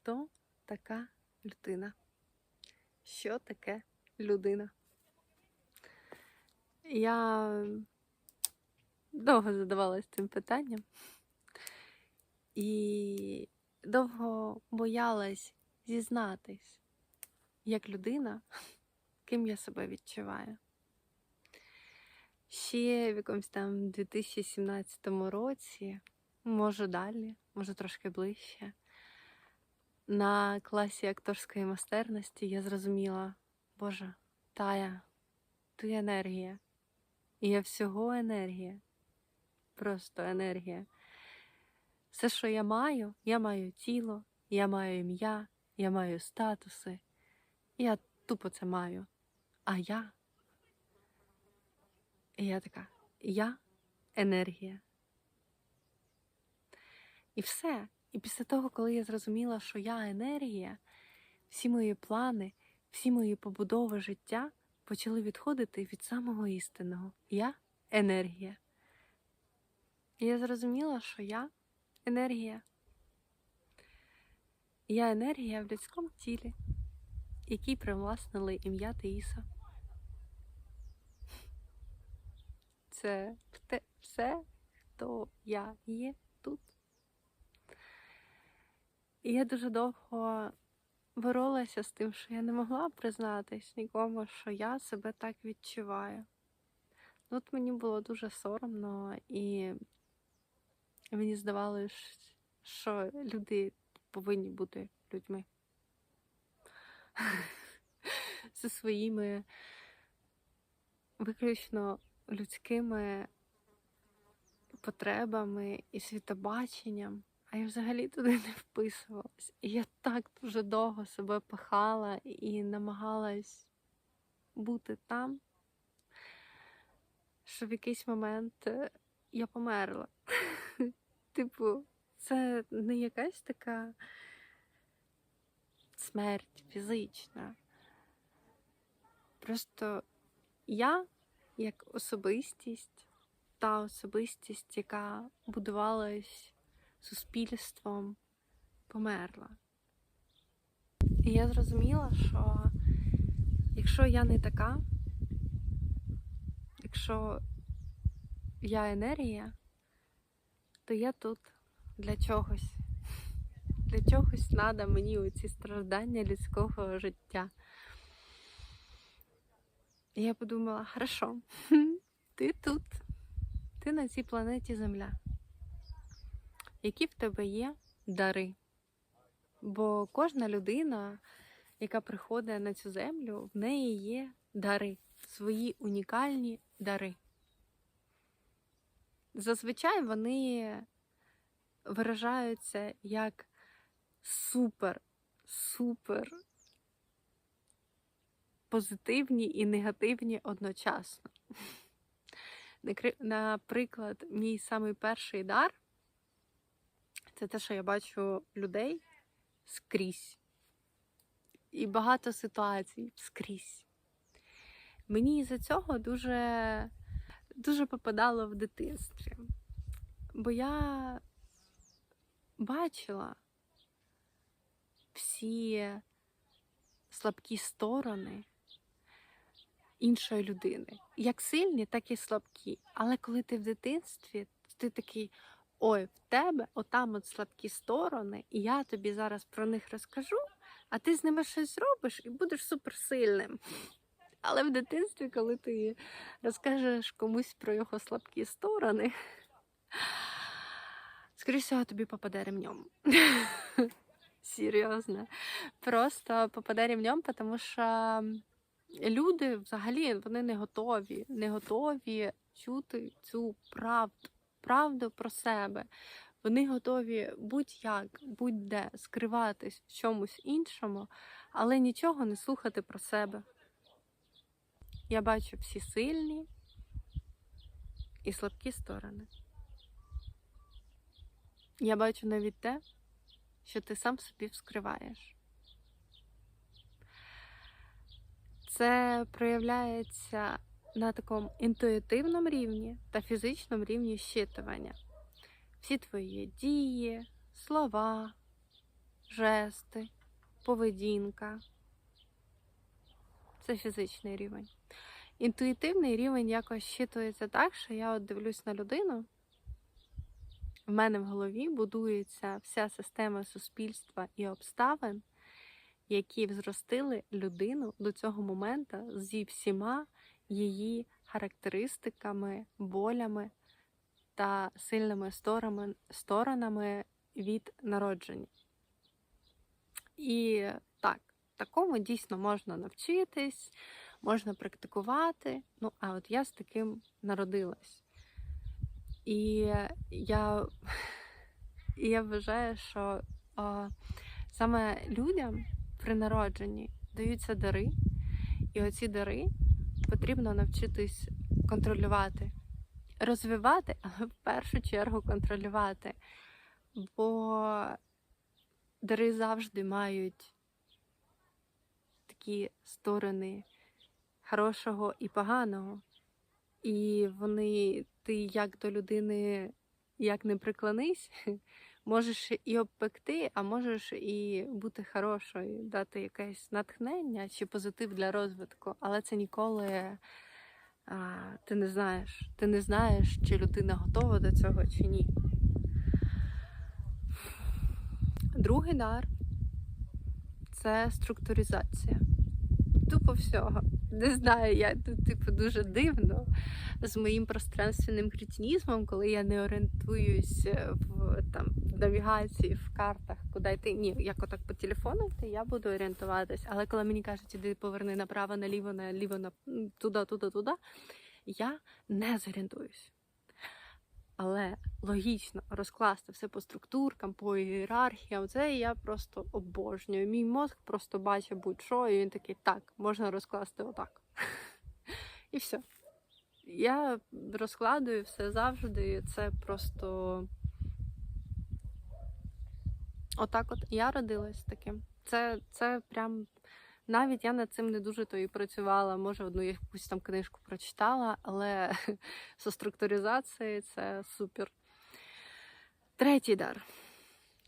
хто така людина? Що таке людина? Я довго задавалась цим питанням і довго боялась зізнатись, як людина, ким я себе відчуваю. Ще в якомусь там 2017 році, може далі, може трошки ближче, на класі акторської майстерності я зрозуміла, Боже, Тая, ти енергія. І я всього енергія. Просто енергія. Все, що я маю, я маю тіло, я маю ім'я, я маю статуси. Я тупо це маю. А я. І я така, я енергія. І все. І після того, коли я зрозуміла, що я енергія, всі мої плани, всі мої побудови життя почали відходити від самого істинного. Я енергія. І я зрозуміла, що я енергія. Я енергія в людському тілі, якій привласнили ім'я Таїса. Це все, хто я є тут. І я дуже довго боролася з тим, що я не могла признатись нікому, що я себе так відчуваю. От мені було дуже соромно, і мені здавалось, що люди повинні бути людьми зі своїми виключно людськими потребами і світобаченням. А я взагалі туди не вписувалась. І я так дуже довго себе пихала і намагалась бути там, що в якийсь момент е, я померла. Типу, це не якась така смерть фізична. Просто я, як особистість, та особистість, яка будувалась суспільством, померла. І я зрозуміла, що якщо я не така, якщо я енергія, то я тут для чогось. Для чогось треба мені оці страждання людського життя. І я подумала, хорошо, ти тут, ти на цій планеті Земля. Які в тебе є дари? Бо кожна людина, яка приходить на цю землю, в неї є дари, свої унікальні дари. Зазвичай вони виражаються як супер, супер позитивні і негативні одночасно. Наприклад, мій самий перший дар це те, що я бачу людей скрізь. І багато ситуацій скрізь. Мені із-за цього дуже, дуже попадало в дитинстві. Бо я бачила всі слабкі сторони іншої людини. Як сильні, так і слабкі. Але коли ти в дитинстві, ти такий. Ой, в тебе отам от слабкі сторони, і я тобі зараз про них розкажу, а ти з ними щось зробиш і будеш суперсильним. Але в дитинстві, коли ти розкажеш комусь про його слабкі сторони, скоріше тобі попаде ремнем. Серйозно. Просто попаде ремнем, тому що люди взагалі вони не готові, не готові чути цю правду, правду про себе. Вони готові будь-як, будь-де скриватись в чомусь іншому, але нічого не слухати про себе. Я бачу всі сильні і слабкі сторони. Я бачу навіть те, що ти сам собі вскриваєш. Це проявляється на такому інтуїтивному рівні та фізичному рівні щитування. Всі твої дії, слова, жести, поведінка. Це фізичний рівень. Інтуїтивний рівень якось щитується так, що я от дивлюсь на людину. В мене в голові будується вся система суспільства і обставин, які взростили людину до цього моменту зі всіма її характеристиками, болями та сильними сторонами, від народження. І так, такому дійсно можна навчитись, можна практикувати. Ну, а от я з таким народилась. І я, я вважаю, що о, саме людям при народженні даються дари, і оці дари потрібно навчитись контролювати, розвивати, але в першу чергу контролювати. Бо дари завжди мають такі сторони хорошого і поганого. І вони, ти як до людини як не приклонись, можеш і обпекти, а можеш і бути хорошою, дати якесь натхнення чи позитив для розвитку. Але це ніколи а, ти не знаєш. Ти не знаєш, чи людина готова до цього, чи ні. Другий дар це структуризація. Тупо всього. Не знаю, я тут, типу, дуже дивно з моїм пространственним кретинізмом, коли я не орієнтуюсь в там в навігації, в картах, куди йти. Ні, як отак по телефону, то я буду орієнтуватись. Але коли мені кажуть, іди поверни направо, наліво, наліво, на туди, туди, туди, я не зорієнтуюсь. Але логічно розкласти все по структуркам, по ієрархіям, це я просто обожнюю. Мій мозк просто бачить будь-що, і він такий, так, можна розкласти отак. І все. Я розкладую все завжди. Це просто отак от я родилась таким. Це це прям навіть я над цим не дуже то і працювала. Може, одну якусь там книжку прочитала, але зі структуризації це супер. Третій дар.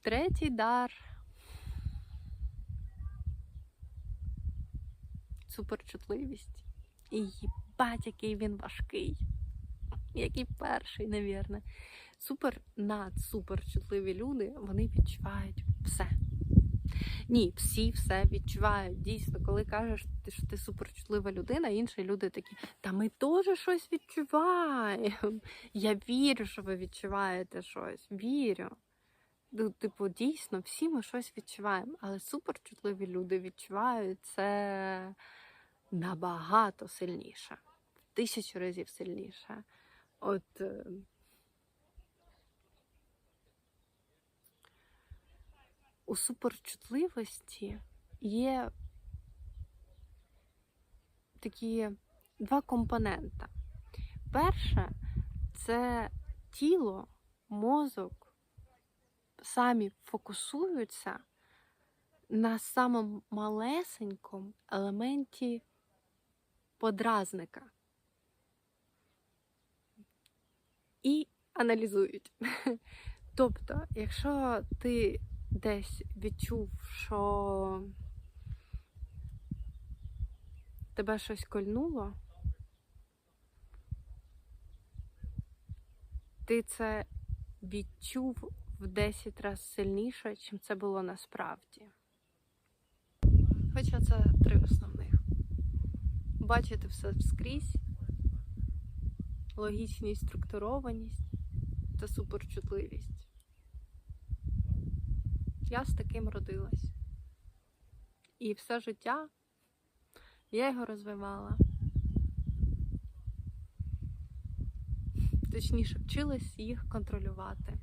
Третій дар. Суперчутливість. І їбать, який він важкий. Який перший, навірно. Супер надсупер чутливі люди, вони відчувають все. Ні, всі все відчувають. Дійсно, коли кажеш, що ти суперчутлива людина, інші люди такі, та ми теж щось відчуваємо. Я вірю, що ви відчуваєте щось. Вірю. Ну, типу, дійсно, всі ми щось відчуваємо, але суперчутливі люди відчувають це набагато сильніше, тисячу разів сильніше. От у суперчутливості є такі два компонента. Перше це тіло, мозок самі фокусуються на самому малесенькому елементі подразника і аналізують. Тобто, якщо ти десь відчув, що тебе щось кольнуло, ти це відчув в 10 разів сильніше, чим це було насправді. Хоча це три основних. Бачити все скрізь, логічність, структурованість та суперчутливість. Я з таким родилась. І все життя я його розвивала. Точніше, вчилась їх контролювати,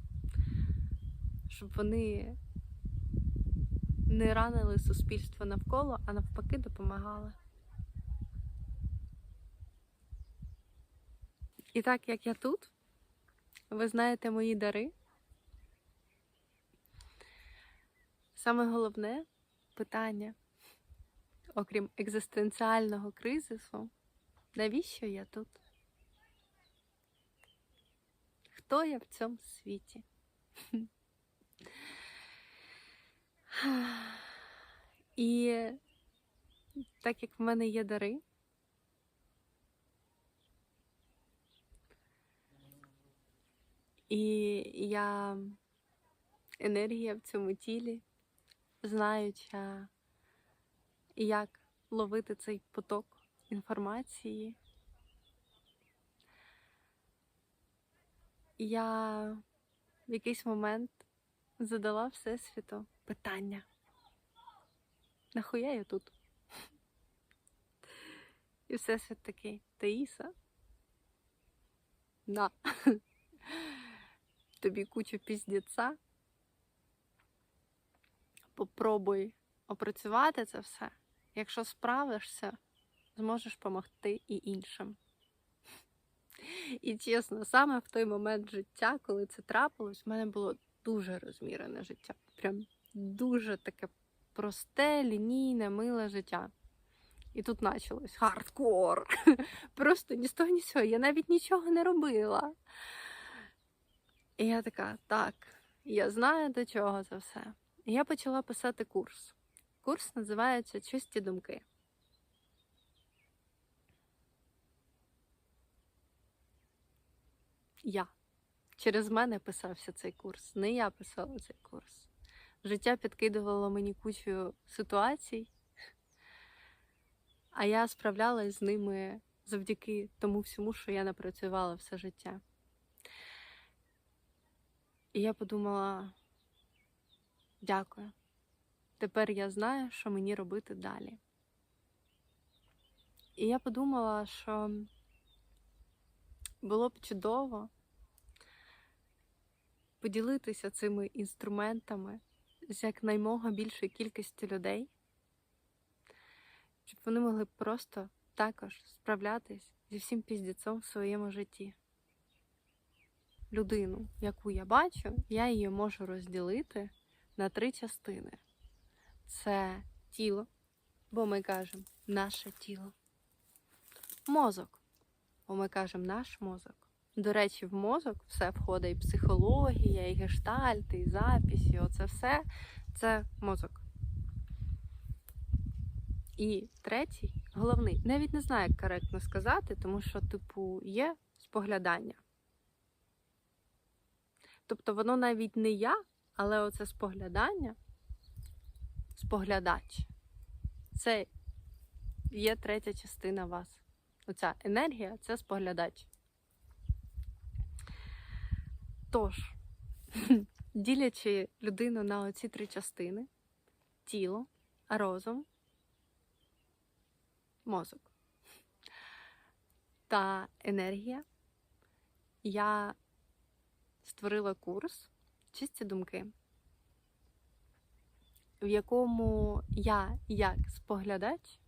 щоб вони не ранили суспільство навколо, а навпаки допомагали. І так як я тут, ви знаєте мої дари. Саме головне питання, окрім екзистенціального кризису, навіщо я тут? Хто я в цьому світі? І так як в мене є дари, і я енергія в цьому тілі, знаюча, як ловити цей поток інформації, я в якийсь момент задала Всесвіту питання. Нахуя я тут? І Всесвіт такий, Таїса, на, тобі кучу піздіця. Попробуй опрацювати це все. Якщо справишся, зможеш допомогти і іншим. І чесно, саме в той момент життя, коли це трапилось, в мене було дуже розмірене життя. Прям дуже таке просте, лінійне, миле життя. І тут почалось хардкор. Просто ні з того, ні з цього. Я навіть нічого не робила. І я така, так, я знаю до чого це все. Я почала писати курс. Курс називається Чисті думки. Я. Через мене писався цей курс. Не я писала цей курс. Життя підкидувало мені кучу ситуацій, а я справлялась з ними завдяки тому всьому, що я напрацювала все життя. І я подумала: дякую. Тепер я знаю, що мені робити далі. І я подумала, що було б чудово поділитися цими інструментами з якнаймога більшої кількості людей, щоб вони могли просто також справлятись зі всім піздіцом в своєму житті. Людину, яку я бачу, я її можу розділити на три частини: це тіло, бо ми кажемо наше тіло, мозок, бо ми кажемо наш мозок. До речі, в мозок все входить і психологія, і гештальт, і запись, і оце все це мозок. І третій, головний, навіть не знаю, як коректно сказати, тому що, типу, є споглядання. Тобто воно навіть не я, але оце споглядання, споглядач. Це є третя частина вас. Оця енергія це споглядач. Тож, ділячи людину на оці три частини: тіло, розум, мозок та енергія, я створила курс Чисті думки, в якому я, як споглядач,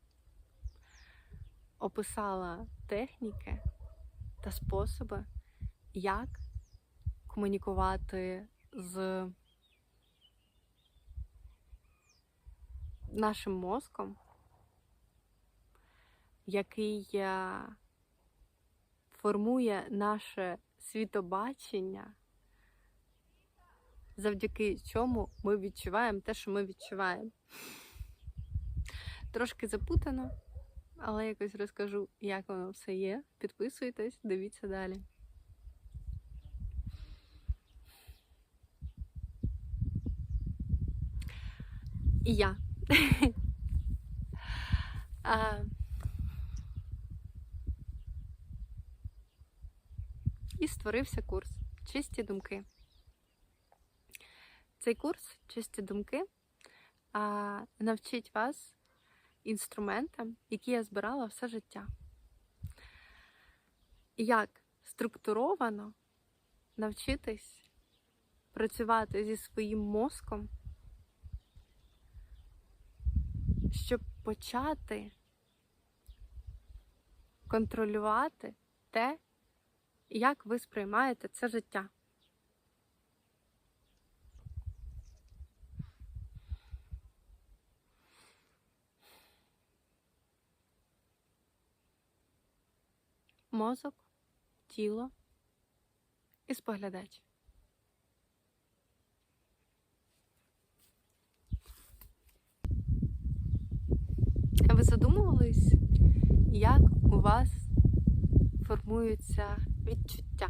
описала техніки та способи, як комунікувати з нашим мозком, який е, формує наше світобачення, завдяки чому ми відчуваємо те, що ми відчуваємо. Трошки запутано, але якось розкажу, як воно все є. Підписуйтесь, дивіться далі. І я. а, і створився курс Чисті думки. Цей курс Чисті думки навчить вас інструментам, які я збирала все життя. Як структуровано навчитись працювати зі своїм мозком щоб почати контролювати те, як ви сприймаєте це життя. мозок, тіло і споглядач. А ви задумувались, як у вас формуються відчуття?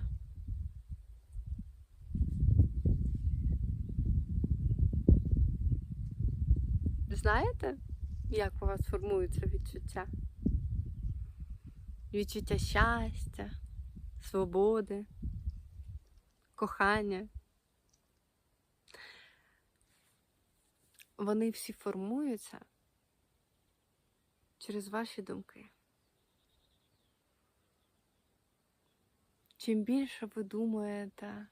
Знаєте, як у вас формуються відчуття? Відчуття щастя, свободи, кохання. Вони всі формуються через ваші думки. Чим більше ви думаєте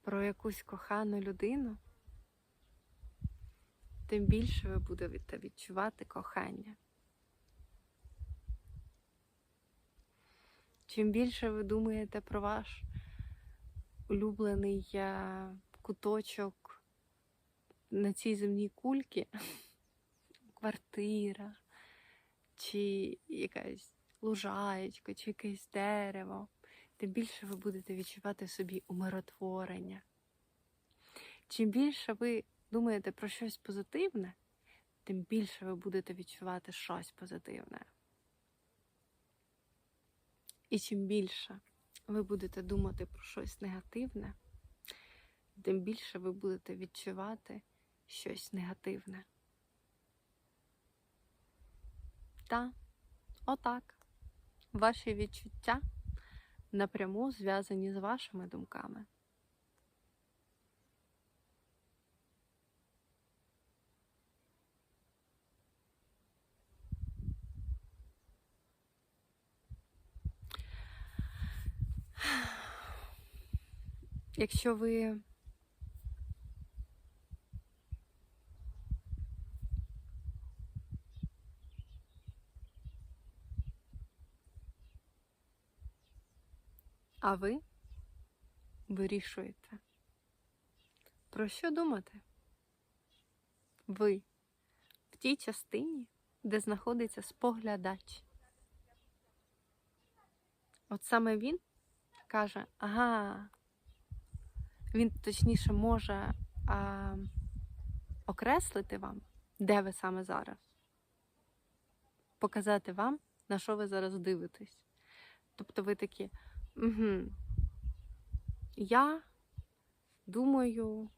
про якусь кохану людину, тим більше ви будете відчувати кохання. Чим більше ви думаєте про ваш улюблений е, куточок на цій земній кульці, квартира, чи якась лужаєчка, чи якесь дерево, тим більше ви будете відчувати собі умиротворення. Чим більше ви думаєте про щось позитивне, тим більше ви будете відчувати щось позитивне. І чим більше ви будете думати про щось негативне, тим більше ви будете відчувати щось негативне. Та, отак, ваші відчуття напряму зв'язані з вашими думками. Якщо ви А ви вирішуєте, про що думати? Ви в тій частині, де знаходиться споглядач. От саме він каже, ага, він точніше може а, окреслити вам, де ви саме зараз, показати вам, на що ви зараз дивитесь. Тобто ви такі, угу, я думаю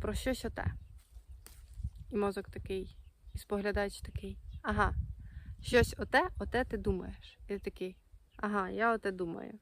про щось оте. І мозок такий, і споглядач такий, ага, щось оте, оте ти думаєш. І ти такий, ага, я оте думаю.